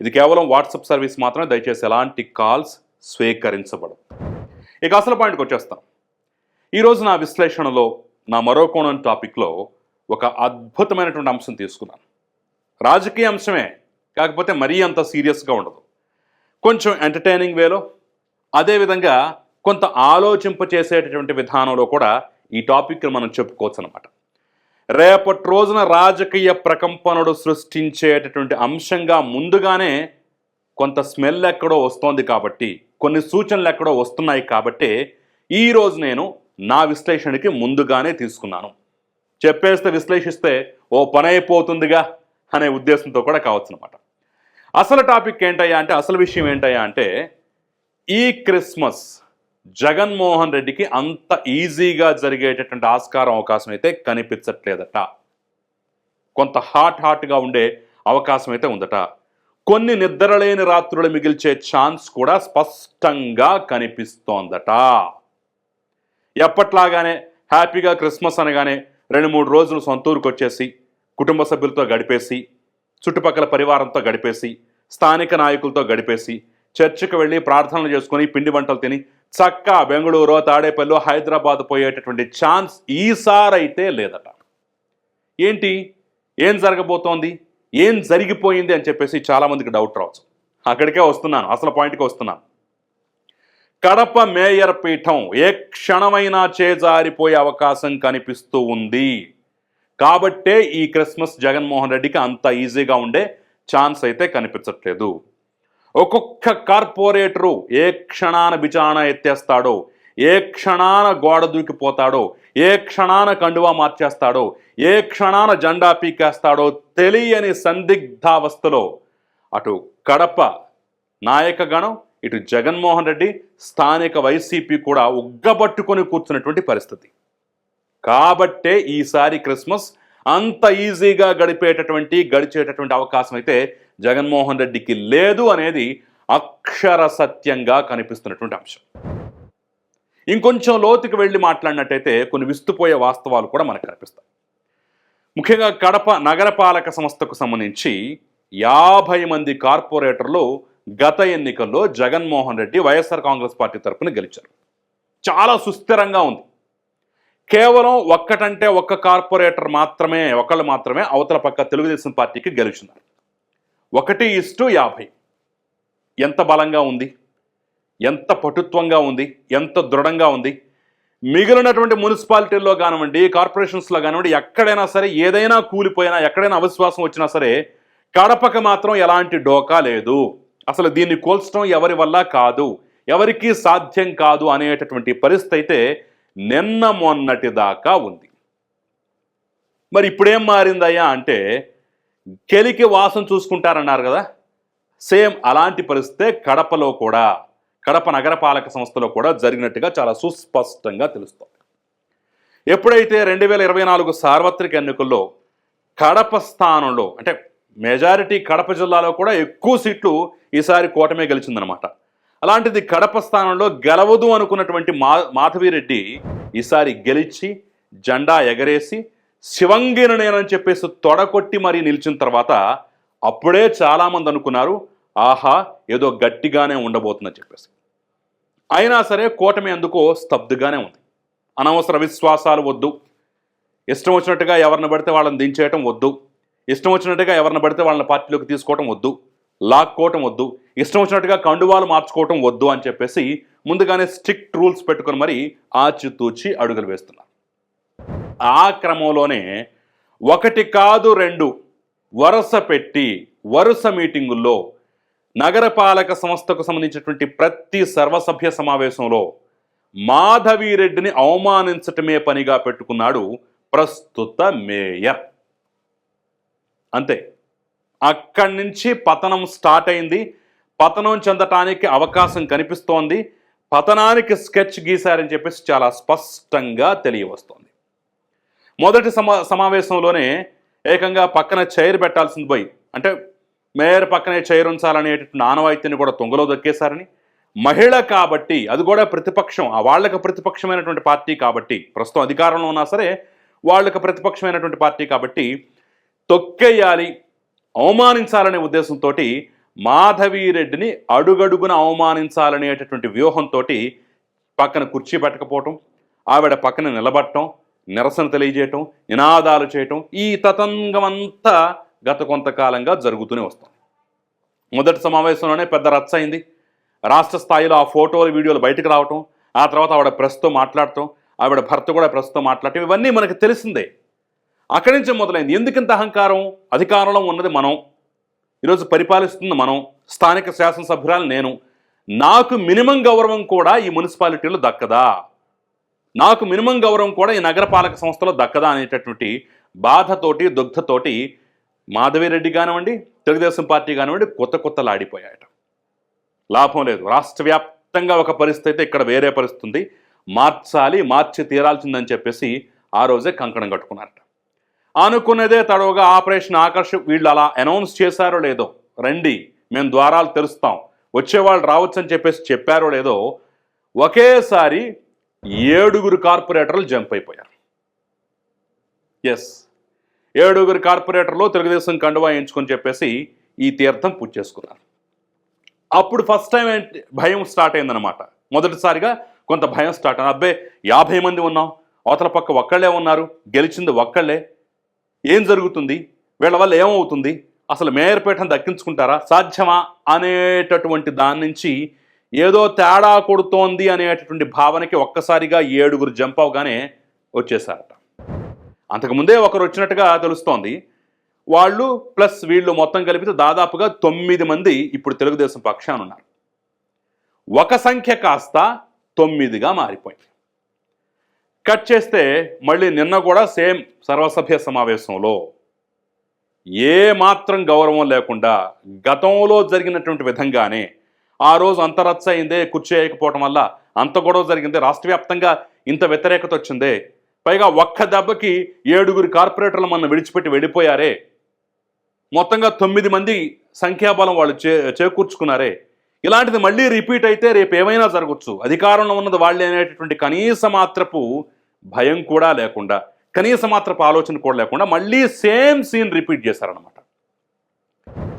ఇది కేవలం WhatsApp service మాత్రమే దయచేసి ఎలాంటి కాల్స్ స్వీకరించబడవు. ఇక అసలు పాయింట్కి వచ్చేస్తాం. ఈరోజు నా విశ్లేషణలో నా మరో కోణం టాపిక్లో ఒక అద్భుతమైనటువంటి అంశం తీసుకున్నాను. రాజకీయ అంశమే కాకపోతే మరీ అంత సీరియస్గా ఉండదు. కొంచెం ఎంటర్టైనింగ్ వేలో అదేవిధంగా కొంత ఆలోచింపచేసేటటువంటి విధానంలో కూడా ఈ టాపిక్ను మనం చెప్పుకోవచ్చు అనమాట రేపటి రోజున రాజకీయ ప్రకంపనలు సృష్టించేటటువంటి అంశంగా ముందుగానే కొంత స్మెల్ ఎక్కడో వస్తోంది కాబట్టి కొన్ని సూచనలు ఎక్కడో వస్తున్నాయి కాబట్టి ఈరోజు నేను నా విశ్లేషణకి ముందుగానే తీసుకున్నాను. చెప్పేస్తే విశ్లేషిస్తే ఓ పని అయిపోతుందిగా అనే ఉద్దేశంతో కూడా కావచ్చు అనమాట అసలు టాపిక్ ఏంటయ్యా అంటే అసలు విషయం ఏంటయ్యా అంటే ఈ క్రిస్మస్ జగన్మోహన్ రెడ్డికి అంత ఈజీగా జరిగేటటువంటి ఆస్కారం అవకాశం అయితే కనిపించట్లేదట. కొంత హాట్ హాట్గా ఉండే అవకాశం అయితే ఉందట. కొన్ని నిద్రలేని రాత్రులు మిగిల్చే ఛాన్స్ కూడా స్పష్టంగా కనిపిస్తోందట. ఎప్పట్లాగానే హ్యాపీగా క్రిస్మస్ అనగానే రెండు మూడు రోజులు సొంతూరుకు వచ్చేసి కుటుంబ సభ్యులతో గడిపేసి చుట్టుపక్కల పరివారంతో గడిపేసి స్థానిక నాయకులతో గడిపేసి చర్చికి వెళ్ళి ప్రార్థనలు చేసుకొని పిండి వంటలు తిని చక్క బెంగళూరు తాడేపల్లి హైదరాబాద్ పోయేటటువంటి ఛాన్స్ ఈసారైతే లేదట. ఏంటి? ఏం జరగబోతోంది? ఏం జరిగిపోయింది అని చెప్పేసి చాలామందికి డౌట్ రావచ్చు. అక్కడికే వస్తున్నాను అసలు పాయింట్కి వస్తున్నాను. కడప మేయర్ పీఠం ఏ క్షణమైనా చేజారిపోయే అవకాశం కనిపిస్తూ ఉంది. కాబట్టే ఈ క్రిస్మస్ జగన్మోహన్ రెడ్డికి అంత ఈజీగా ఉండే ఛాన్స్ అయితే కనిపించట్లేదు. ఒక్కొక్క కార్పొరేటరు ఏ క్షణాన విచారణ ఎత్తేస్తాడో ఏ క్షణాన గోడ దూకిపోతాడో ఏ క్షణాన కండువా మార్చేస్తాడో ఏ క్షణాన జెండా పీకేస్తాడో తెలియని సందిగ్ధావస్థలో అటు కడప నాయకగణం ఇటు జగన్మోహన్ రెడ్డి స్థానిక వైసీపీ కూడా ఉగ్గబట్టుకొని కూర్చున్నటువంటి పరిస్థితి. కాబట్టే ఈసారి క్రిస్మస్ అంత ఈజీగా గడిపేటటువంటి గడిచేటటువంటి అవకాశం అయితే జగన్మోహన్ రెడ్డికి లేదు అనేది అక్షర సత్యంగా కనిపిస్తున్నటువంటి అంశం. ఇంకొంచెం లోతుకి వెళ్ళి మాట్లాడినట్టయితే కొన్ని విస్తుపోయే వాస్తవాలు కూడా మనకు కనిపిస్తాయి. ముఖ్యంగా కడప నగరపాలక సంస్థకు సంబంధించి యాభై మంది కార్పొరేటర్లు గత ఎన్నికల్లో జగన్మోహన్ రెడ్డి వైఎస్ఆర్ కాంగ్రెస్ పార్టీ తరఫున గెలిచారు. చాలా సుస్థిరంగా ఉంది. కేవలం ఒక్కటంటే ఒక్క కార్పొరేటర్ మాత్రమే ఒకళ్ళు మాత్రమే అవతల పక్క తెలుగుదేశం పార్టీకి గెలుచున్నారు. ఒకటి ఇస్టు యాభై. ఎంత బలంగా ఉంది? ఎంత పటుత్వంగా ఉంది? ఎంత దృఢంగా ఉంది? మిగిలినటువంటి మున్సిపాలిటీల్లో కానివ్వండి కార్పొరేషన్స్లో కానివ్వండి ఎక్కడైనా సరే ఏదైనా కూలిపోయినా ఎక్కడైనా అవిశ్వాసం వచ్చినా సరే కడపకి మాత్రం ఎలాంటి డోకా లేదు. అసలు దీన్ని కోల్చడం ఎవరి వల్ల కాదు? ఎవరికీ సాధ్యం కాదు అనేటటువంటి పరిస్థితి అయితే నిన్న మొన్నటి దాకా ఉంది. మరి ఇప్పుడేం మారిందయ్యా అంటే కెలికి వాసం చూసుకుంటారన్నారు కదా? సేమ్ అలాంటి పరిస్థితే కడపలో కూడా కడప నగరపాలక సంస్థలో కూడా జరిగినట్టుగా చాలా సుస్పష్టంగా తెలుస్తోంది. ఎప్పుడైతే రెండు వేల ఇరవై నాలుగు సార్వత్రిక ఎన్నికల్లో కడప స్థానంలో అంటే మెజారిటీ కడప జిల్లాలో కూడా ఎక్కువ సీట్లు ఈసారి కూటమే గెలిచిందనమాట అలాంటిది కడప స్థానంలో గెలవదు అనుకున్నటువంటి మా మాధవిరెడ్డి ఈసారి గెలిచి జెండా ఎగరేసి శివంగిని నేనని చెప్పేసి తొడకొట్టి మరీ నిలిచిన తర్వాత అప్పుడే చాలామంది అనుకున్నారు ఆహా ఏదో గట్టిగానే ఉండబోతుందని చెప్పేసి. అయినా సరే కూటమి ఎందుకో స్తబ్దుగానే ఉంది. అనవసర విశ్వాసాలు వద్దు. ఇష్టం వచ్చినట్టుగా ఎవరిని పడితే వాళ్ళని దించేయటం వద్దు. ఇష్టం వచ్చినట్టుగా ఎవరిని పడితే వాళ్ళని పార్టీలోకి తీసుకోవటం వద్దు. లాక్కోవటం వద్దు. ఇష్టం వచ్చినట్టుగా కండువాలు మార్చుకోవటం వద్దు అని చెప్పేసి ముందుగానే స్ట్రిక్ట్ రూల్స్ పెట్టుకొని మరి ఆచితూచి అడుగులు వేస్తున్నారు. ఆ క్రమంలోనే ఒకటి కాదు రెండు వరుస పెట్టి వరుస మీటింగుల్లో నగరపాలక సంస్థకు సంబంధించినటువంటి ప్రతి సర్వసభ్య సమావేశంలో మాధవిరెడ్డిని అవమానించటమే పనిగా పెట్టుకున్నాడు ప్రస్తుత మేయర్. అంతే. అక్కడి నుంచి పతనం స్టార్ట్ అయింది. పతనం చెందటానికి అవకాశం కనిపిస్తోంది. పతనానికి స్కెచ్ గీశారని చెప్పేసి చాలా స్పష్టంగా తెలియవస్తోంది. మొదటి సమా సమావేశంలోనే ఏకంగా పక్కన చైర్ పెట్టాల్సింది పోయి అంటే మేయర్ పక్కనే చైర్ ఉంచాలనేటటువంటి ఆనవాయితీని కూడా తొంగలో దొక్కేశారని. మహిళ కాబట్టి అది కూడా ప్రతిపక్షం ఆ వాళ్ళకి ప్రతిపక్షమైనటువంటి పార్టీ కాబట్టి ప్రస్తుతం అధికారంలో ఉన్నా సరే వాళ్ళకి ప్రతిపక్షమైనటువంటి పార్టీ కాబట్టి తొక్కేయాలి అవమానించాలనే ఉద్దేశంతో మాధవీరెడ్డిని అడుగడుగున అవమానించాలనేటటువంటి వ్యూహంతో పక్కన కుర్చీ పెట్టకపోవటం ఆవిడ పక్కన నిలబడటం నిరసన తెలియజేయటం నినాదాలు చేయటం ఈ తతంగం అంతా గత కొంతకాలంగా జరుగుతూనే వస్తుంది. మొదటి సమావేశంలోనే పెద్ద రచ్చ అయింది. రాష్ట్ర స్థాయిలో ఆ ఫోటోలు వీడియోలు బయటకు రావటం ఆ తర్వాత ఆవిడ ప్రెస్తో మాట్లాడటం ఆవిడ భర్త కూడా ప్రెస్తో మాట్లాడటం ఇవన్నీ మనకు తెలిసిందే. అక్కడి నుంచి మొదలైంది. ఎందుకింత అహంకారం? అధికారంలో ఉన్నది మనం. ఈరోజు పరిపాలిస్తుంది మనం. స్థానిక శాసనసభ్యురాలు నేను. నాకు మినిమం గౌరవం కూడా ఈ మున్సిపాలిటీలో దక్కదా? నాకు మినిమం గౌరవం కూడా ఈ నగరపాలక సంస్థలో దక్కదా అనేటటువంటి బాధతోటి దుగ్ధతోటి మాధవిరెడ్డి కానివ్వండి తెలుగుదేశం పార్టీ కానివ్వండి కొత్త కొత్త లాడిపోయాయట లాభం లేదు. రాష్ట్ర వ్యాప్తంగా ఒక పరిస్థితి ఇక్కడ వేరే పరిస్థితి ఉంది. మార్చాలి మార్చి తీరాల్సిందని చెప్పేసి ఆ రోజే కంకణం కట్టుకున్నారట. అనుకున్నదే తడవగా ఆపరేషన్ ఆకర్ష వీళ్ళు అలా అనౌన్స్ చేశారో లేదో రండి మేము ద్వారాలు తెరుస్తాం వచ్చేవాళ్ళు రావచ్చు అని చెప్పేసి చెప్పారో లేదో ఒకేసారి ఏడుగురు కార్పొరేటర్లు జంప్ అయిపోయారు. ఎస్ ఏడుగురు కార్పొరేటర్లు తెలుగుదేశం కండువా ఎంచుకొని చెప్పేసి ఈ తీర్థం పూజ చేసుకున్నారు. అప్పుడు ఫస్ట్ టైం ఏంటి భయం స్టార్ట్ అయిందనమాట మొదటిసారిగా కొంత భయం స్టార్ట్ అయింది. అబ్బే యాభై మంది ఉన్నాం. అవతల పక్క ఒక్కళ్ళే ఉన్నారు. గెలిచింది ఒక్కళ్ళే. ఏం జరుగుతుంది? వీళ్ళ వల్ల ఏమవుతుంది? అసలు మేయర్పేటను దక్కించుకుంటారా? సాధ్యమా? అనేటటువంటి దాని నుంచి ఏదో తేడా కొడుతోంది అనేటటువంటి భావనకి ఒక్కసారిగా ఏడుగురు జంప్ అవగానే వచ్చేసారట అంతకుముందే ఒకరు వచ్చినట్టుగా తెలుస్తోంది. వాళ్ళు ప్లస్ వీళ్ళు మొత్తం కలిపితే దాదాపుగా తొమ్మిది మంది ఇప్పుడు తెలుగుదేశం పక్షాన ఉన్నారు. ఒక సంఖ్య కాస్త తొమ్మిదిగా మారిపోయింది. కట్ చేస్తే మళ్ళీ నిన్న కూడా సేమ్ సర్వసభ్య సమావేశంలో ఏ మాత్రం గౌరవం లేకుండా గతంలో జరిగినటువంటి విధంగానే ఆ రోజు అంత రచ్చ అయిందే కుర్చీ వేయకపోవటం వల్ల అంత గొడవ జరిగింది. రాష్ట్ర వ్యాప్తంగా ఇంత వ్యతిరేకత వచ్చిందే. పైగా ఒక్క దెబ్బకి ఏడుగురు కార్పొరేటర్లు మన విడిచిపెట్టి వెళ్ళిపోయారే. మొత్తంగా తొమ్మిది మంది సంఖ్యాబలం వాళ్ళు చే చేకూర్చుకున్నారే. ఇలాంటిది మళ్ళీ రిపీట్ అయితే రేపు ఏమైనా జరగచ్చు. అధికారంలో ఉన్నది వాళ్ళే అనేటటువంటి కనీస మాత్రపు భయం కూడా లేకుండా కనీస మాత్రపు ఆలోచన కూడా లేకుండా మళ్ళీ సేమ్ సీన్ రిపీట్ చేశారనమాట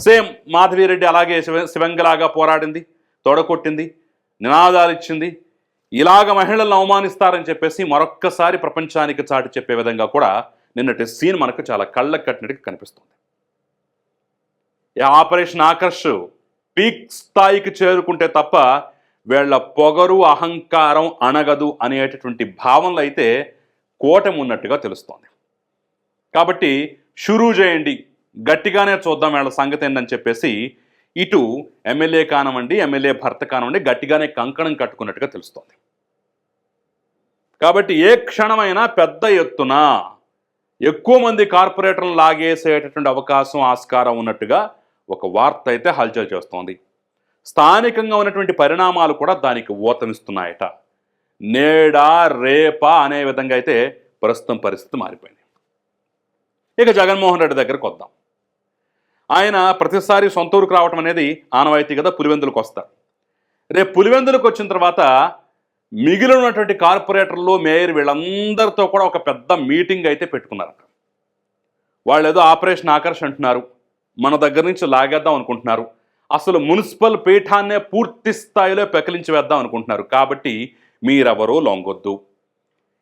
సేమ్ మాధవిరెడ్డి అలాగే శివ శివంగలాగా పోరాడింది. తొడగొట్టింది నినాదాలు ఇచ్చింది ఇలాగ మహిళలను అవమానిస్తారని చెప్పేసి మరొక్కసారి ప్రపంచానికి చాటి చెప్పే విధంగా కూడా నిన్నటి సీన్ మనకు చాలా కళ్ళకు కట్టినట్టుగా కనిపిస్తుంది. ఆపరేషన్ ఆకర్ష్ పీక్ స్థాయికి చేరుకుంటే తప్ప వీళ్ళ పొగరు అహంకారం అనగదు అనేటటువంటి భావనలు అయితే కూటమి ఉన్నట్టుగా తెలుస్తోంది. కాబట్టి షురూ చేయండి గట్టిగానే చూద్దాం వీళ్ళ సంగతి ఏంటని చెప్పేసి ఇటు ఎమ్మెల్యే కానివ్వండి ఎమ్మెల్యే భర్త కానివ్వండి గట్టిగానే కంకణం కట్టుకున్నట్టుగా తెలుస్తోంది. కాబట్టి ఏ క్షణమైనా పెద్ద ఎత్తున ఎక్కువ మంది కార్పొరేటర్లు లాగేసేటటువంటి అవకాశం ఆస్కారం ఉన్నట్టుగా ఒక వార్త అయితే హల్చల్ చేస్తోంది. స్థానికంగా ఉన్నటువంటి పరిణామాలు కూడా దానికి ఊతమిస్తున్నాయట. నేడా రేపా అనే విధంగా అయితే ప్రస్తుతం పరిస్థితి మారిపోయింది. ఇక జగన్మోహన్ రెడ్డి దగ్గరకు వద్దాం. ఆయన ప్రతిసారి సొంత ఊరికి రావటం అనేది ఆనవాయితీ కదా పులివెందులకు వస్తారు రేపు పులివెందులకు వచ్చిన తర్వాత మిగిలిన ఉన్నటువంటి కార్పొరేటర్లు మేయర్ వీళ్ళందరితో కూడా ఒక పెద్ద మీటింగ్ అయితే పెట్టుకున్నారట. వాళ్ళు ఏదో ఆపరేషన్ ఆకర్ష్ అంటున్నారు. మన దగ్గర నుంచి లాగేద్దాం అనుకుంటున్నారు. అసలు మున్సిపల్ పీఠాన్నే పూర్తి స్థాయిలో పెకలించి వేద్దాం అనుకుంటున్నారు. కాబట్టి మీరెవరూ లొంగొద్దు.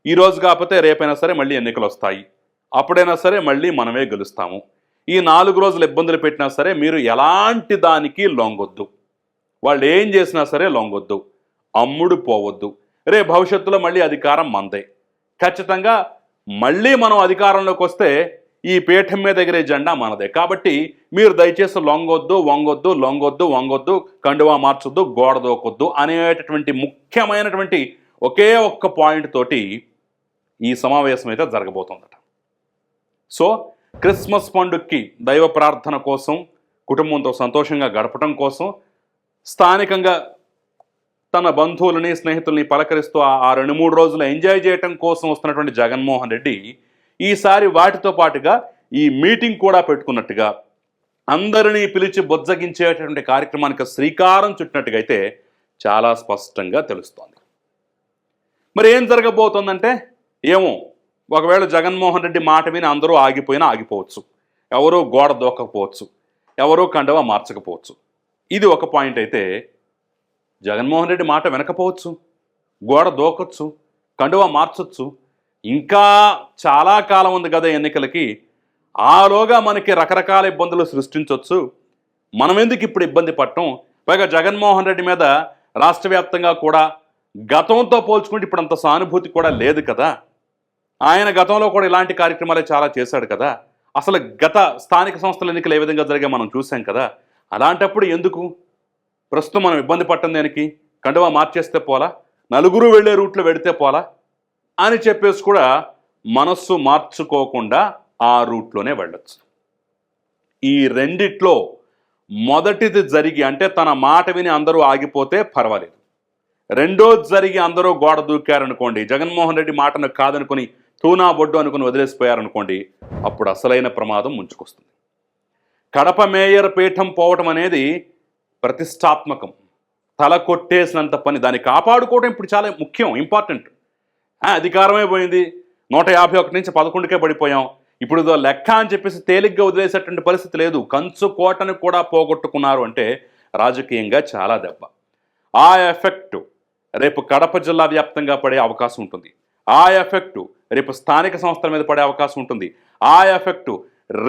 ఈరోజు కాకపోతే రేపైనా సరే మళ్ళీ ఎన్నికలు వస్తాయి అప్పుడైనా సరే మళ్ళీ మనమే గెలుస్తాము. ఈ నాలుగు రోజులు ఇబ్బందులు పెట్టినా సరే మీరు ఎలాంటి దానికి లొంగొద్దు. వాళ్ళు ఏం చేసినా సరే లొంగొద్దు. అమ్ముడు పోవద్దు. రే భవిష్యత్తులో మళ్ళీ అధికారం మందే. ఖచ్చితంగా మళ్ళీ మనం అధికారంలోకి వస్తే ఈ పీఠం మీద ఎగిరే జెండా మనదే. కాబట్టి మీరు దయచేసి లొంగొద్దు వంగొద్దు లొంగొద్దు వంగొద్దు కండువా మార్చొద్దు గోడ దోకొద్దు అనేటటువంటి ముఖ్యమైనటువంటి ఒకే ఒక్క పాయింట్ తోటి ఈ సమావేశం అయితే జరగబోతోందట. సో క్రిస్మస్ పండుగకి దైవ ప్రార్థన కోసం కుటుంబంతో సంతోషంగా గడపటం కోసం స్థానికంగా తన బంధువులని స్నేహితుల్ని పలకరిస్తూ ఆ- ఆ రెండు మూడు రోజులు ఎంజాయ్ చేయటం కోసం వస్తున్నటువంటి జగన్మోహన్ రెడ్డి ఈసారి వాటితో పాటుగా ఈ మీటింగ్ కూడా పెట్టుకున్నట్టుగా అందరినీ పిలిచి బొజ్జగించేటటువంటి కార్యక్రమానికి శ్రీకారం చుట్టినట్టుగా అయితే చాలా స్పష్టంగా తెలుస్తోంది. మరి ఏం జరగబోతోందంటే ఏమో ఒకవేళ జగన్మోహన్ రెడ్డి మాట మీద అందరూ ఆగిపోయినా ఆగిపోవచ్చు. ఎవరో గోడ దూకకపోవచ్చు ఎవరో కండవ మార్చకపోవచ్చు. ఇది ఒక పాయింట్ అయితే జగన్మోహన్ రెడ్డి మాట వినకపోవచ్చు. గోడ దూకొచ్చు. కండువ మార్చొచ్చు. ఇంకా చాలా కాలం ఉంది కదా ఎన్నికలకి. ఆలోగా మనకి రకరకాల ఇబ్బందులు సృష్టించవచ్చు మనం ఎందుకు ఇప్పుడు ఇబ్బంది పడటం? పైగా జగన్మోహన్ రెడ్డి మీద రాష్ట్ర వ్యాప్తంగా కూడా గతంతో పోల్చుకుంటే ఇప్పుడు అంత సానుభూతి కూడా లేదు కదా. ఆయన గతంలో కూడా ఇలాంటి కార్యక్రమాలే చాలా చేశాడు కదా. అసలు గత స్థానిక సంస్థల ఎన్నికలు ఏ విధంగా జరిగా మనం చూసాం కదా. అలాంటప్పుడు ఎందుకు? ప్రస్తుతం మనం ఇబ్బంది పట్టం దానికి? కండువా మార్చేస్తే పోలా నలుగురు వెళ్ళే రూట్లో వెడితే పోలా అని చెప్పేసి కూడా మనస్సు మార్చుకోకుండా ఆ రూట్లోనే వెళ్ళొచ్చు. ఈ రెండిట్లో మొదటిది జరిగి అంటే తన మాట విని అందరూ ఆగిపోతే పర్వాలేదు. రెండోది జరిగి అందరూ గోడ దూకారనుకోండి. జగన్మోహన్ రెడ్డి మాటను కాదనుకుని తూనా బొడ్డు అనుకుని వదిలేసిపోయారనుకోండి అప్పుడు అసలైన ప్రమాదం ముంచుకొస్తుంది. కడప మేయర్ పీఠం పోవటం అనేది ప్రతిష్టాత్మకం. తల కొట్టేసినంత పని దాన్ని కాపాడుకోవడం ఇప్పుడు చాలా ముఖ్యం ఇంపార్టెంట్ అధికారమే పోయింది. నూట యాభై ఒకటి నుంచి పదకొండుకే పడిపోయాం. ఇప్పుడు ఏదో లెక్క అని చెప్పేసి తేలిగ్గా వదిలేసేటువంటి పరిస్థితి లేదు. కంచు కోటను కూడా పోగొట్టుకున్నారు అంటే రాజకీయంగా చాలా దెబ్బ. ఆ ఎఫెక్ట్ రేపు కడప జిల్లా వ్యాప్తంగా పడే అవకాశం ఉంటుంది. ఆ ఎఫెక్టు రేపు స్థానిక సంస్థల మీద పడే అవకాశం ఉంటుంది. ఆ ఎఫెక్టు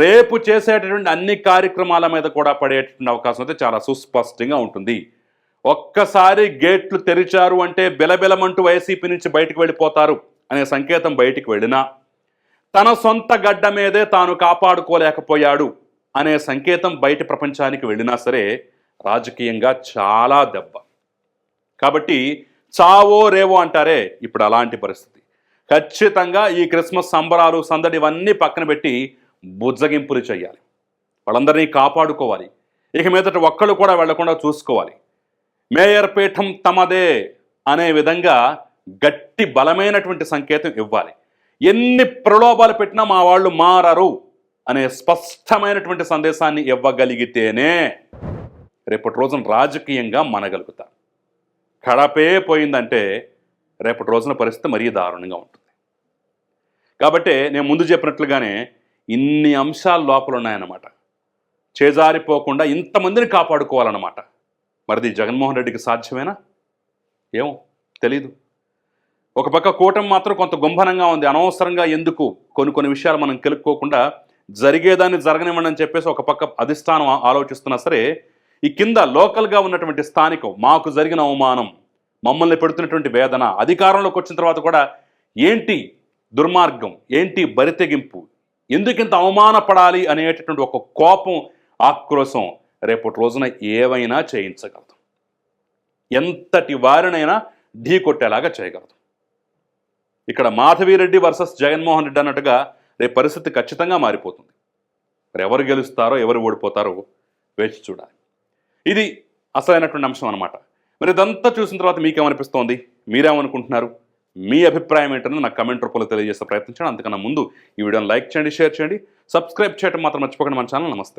రేపు చేసేటటువంటి అన్ని కార్యక్రమాల మీద కూడా పడేటటువంటి అవకాశం అయితే చాలా సుస్పష్టంగా ఉంటుంది. ఒక్కసారి గేట్లు తెరిచారు అంటే బెలబెలమంటూ వైసీపీ నుంచి బయటకు వెళ్ళిపోతారు అనే సంకేతం బయటికి వెళ్ళినా తన సొంత గడ్డ మీదే తాను కాపాడుకోలేకపోయాడు అనే సంకేతం బయట ప్రపంచానికి వెళ్ళినా సరే రాజకీయంగా చాలా దెబ్బ. కాబట్టి చావో రేవో అంటారే ఇప్పుడు అలాంటి పరిస్థితి. ఖచ్చితంగా ఈ క్రిస్మస్ సంబరాలు సందడి ఇవన్నీ పక్కన పెట్టి బుజ్జగింపులు చేయాలి వాళ్ళందరినీ కాపాడుకోవాలి. ఇక మీదట ఒక్కళ్ళు కూడా వెళ్ళకుండా చూసుకోవాలి. మేయర్ పీఠం తమదే అనే విధంగా గట్టి బలమైనటువంటి సంకేతం ఇవ్వాలి. ఎన్ని ప్రలోభాలు పెట్టినా మా వాళ్ళు మారరు అనే స్పష్టమైనటువంటి సందేశాన్ని ఇవ్వగలిగితేనే రేపటి రోజున రాజకీయంగా మనగలుగుతారు కడపే పోయిందంటే రేపటి రోజున పరిస్థితి మరీ దారుణంగా ఉంటుంది. కాబట్టి నేను ముందు చెప్పినట్లుగానే ఇన్ని అంశాలు లోపల ఉన్నాయన్నమాట. చేజారిపోకుండా ఇంతమందిని కాపాడుకోవాలన్నమాట. మరిది జగన్మోహన్ రెడ్డికి సాధ్యమేనా? ఏమో తెలీదు. ఒక పక్క కూటమి మాత్రం కొంత గుంభనంగా ఉంది. అనవసరంగా ఎందుకు? కొన్ని కొన్ని విషయాలు మనం కెలుక్కోకుండా జరిగేదాన్ని జరగనివ్వండి అని చెప్పేసి ఒక పక్క అధిష్టానం ఆలోచిస్తున్నా సరే ఈ కింద లోకల్గా ఉన్నటువంటి స్థానికం మాకు జరిగిన అవమానం మమ్మల్ని పెడుతున్నటువంటి వేదన అధికారంలోకి వచ్చిన తర్వాత కూడా ఏంటి దుర్మార్గం ఏంటి బరితెగింపు? ఎందుకింత అవమానపడాలి అనేటటువంటి ఒక కోపం ఆక్రోశం రేపటి రోజున ఏవైనా చేయించగలదు. ఎంతటి వారినైనా ఢీ కొట్టేలాగా చేయగలదు. ఇక్కడ మాధవిరెడ్డి వర్సెస్ జగన్మోహన్ రెడ్డి అన్నట్టుగా రేపు పరిస్థితి ఖచ్చితంగా మారిపోతుంది. మరి ఎవరు గెలుస్తారో ఎవరు ఓడిపోతారో వేచి చూడాలి. ఇది అసలైనటువంటి అంశం అనమాట మరి ఇదంతా చూసిన తర్వాత మీకేమనిపిస్తోంది? మీరేమనుకుంటున్నారు? మీ అభిప్రాయం ఏంటని నాకు కమెంట్ రూపంలో తెలియజేసే ప్రయత్నించండి అంతకన్నా ముందు ఈ వీడియోని లైక్ చేయండి షేర్ చేయండి సబ్స్క్రైబ్ చేయడం మాత్రం మర్చిపోకండి మన ఛానల్. నమస్తే.